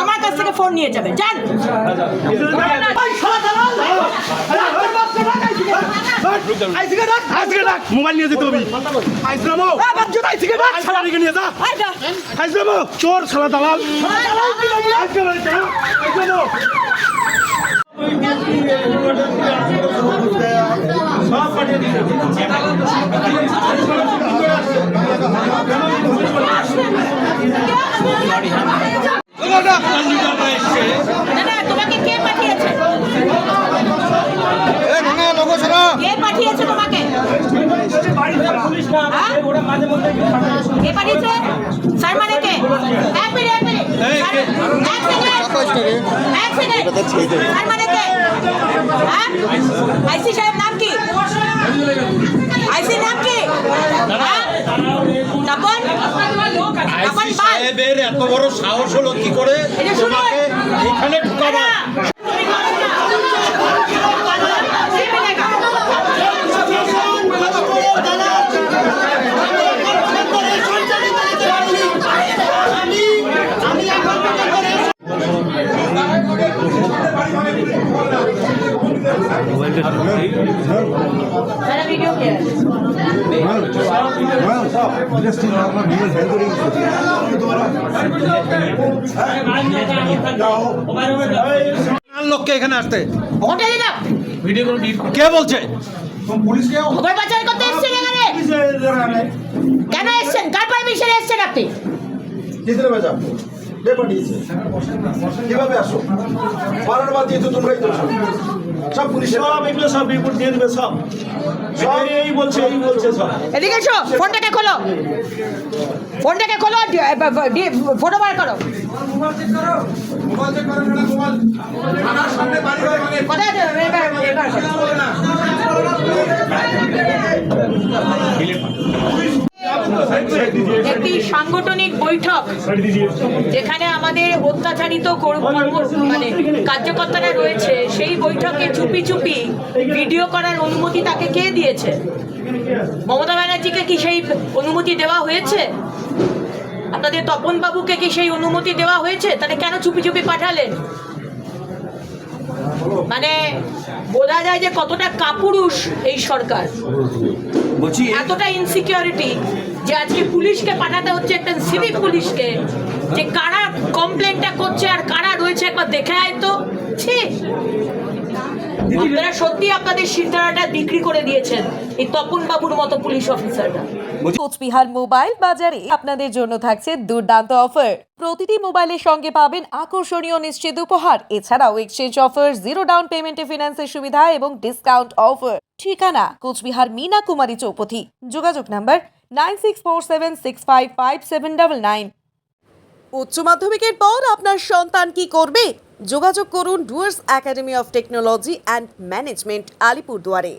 আমার কাছ থেকে ফোন নিয়ে যাবে যান মোবাইল নিয়ে যেতে হবে চোর দালাল আইসি সাহেব নাম কি আইসি নাম কি হ্যাঁ তপন তপন পাল সাহেবের এত বড় সাহস হলো কি করে? তোমাকে এখানে ঢুকাবা মোবাইলটা লোককে এখানে আসতে? কে বলছে? খবর পাচার করতে এসছেন এখানে? কেন এসছেন? কার পারমিশনে এসছেন আপনি? কে পাঠিয়েছে কীভাবে আসো বারোটা বাদ দিয়ে তো তোমরাই তো সব পুলিশ সব এগুলো সব রিপোর্ট দিয়ে দেবে সব সব এই বলছে এই বলছে সব এদিকে এসো ফোনটাকে খোলো ফোনটাকে খোলো ফটো বার করো কোথায় আছে? এবার- এবার আসো। একটি সাংগঠনিক বৈঠক, যেখানে আমাদের অত্যাচারিত মানে কার্যকর্তারা রয়েছে, সেই বৈঠকে চুপি চুপি ভিডিও করার অনুমতি তাকে কে দিয়েছে? মমতা ব্যানার্জিকে কি সেই অনুমতি দেওয়া হয়েছে? আপনাদের তপন বাবুকে কি সেই অনুমতি দেওয়া হয়েছে? তাহলে কেন চুপি চুপি পাঠালেন? মানে বোঝা যায় যে কতটা কাপুরুষ এই সরকার। এতটা ইনসিকিউরিটি যে আজকে পুলিশকে পাঠাতে হচ্ছে একটা সিভিক পুলিশকে যে কারা কমপ্লেনটা করছে আর কারা রয়েছে একবার দেখে আয় তো। ছি। আপনারা সত্যি আপনাদের সিদ্ধারাটা বিক্রি করে দিয়েছেন এই তপন বাবুর মতো পুলিশ অফিসাররা। কোচবিহার মোবাইল বাজারে আপনাদের জন্য থাকছে দুর্দান্ত অফার। প্রতিটি মোবাইলের সঙ্গে পাবেন আকর্ষণীয় নিশ্চিত উপহার। এছাড়াও এক্সচেঞ্জ অফার জিরো ডাউন পেমেন্টে ফিনান্সের সুবিধা এবং ডিসকাউন্ট অফার ঠিকানা কোচবিহার মিনা কুমারী চৌপথি। যোগাযোগ number nine six four seven six five five seven double nine উচ্চ মাধ্যমিকের পর আপনার সন্তান কি করবে? যোগাযোগ করুন Dooars academy of technology and management আলিপুরদুয়ারে।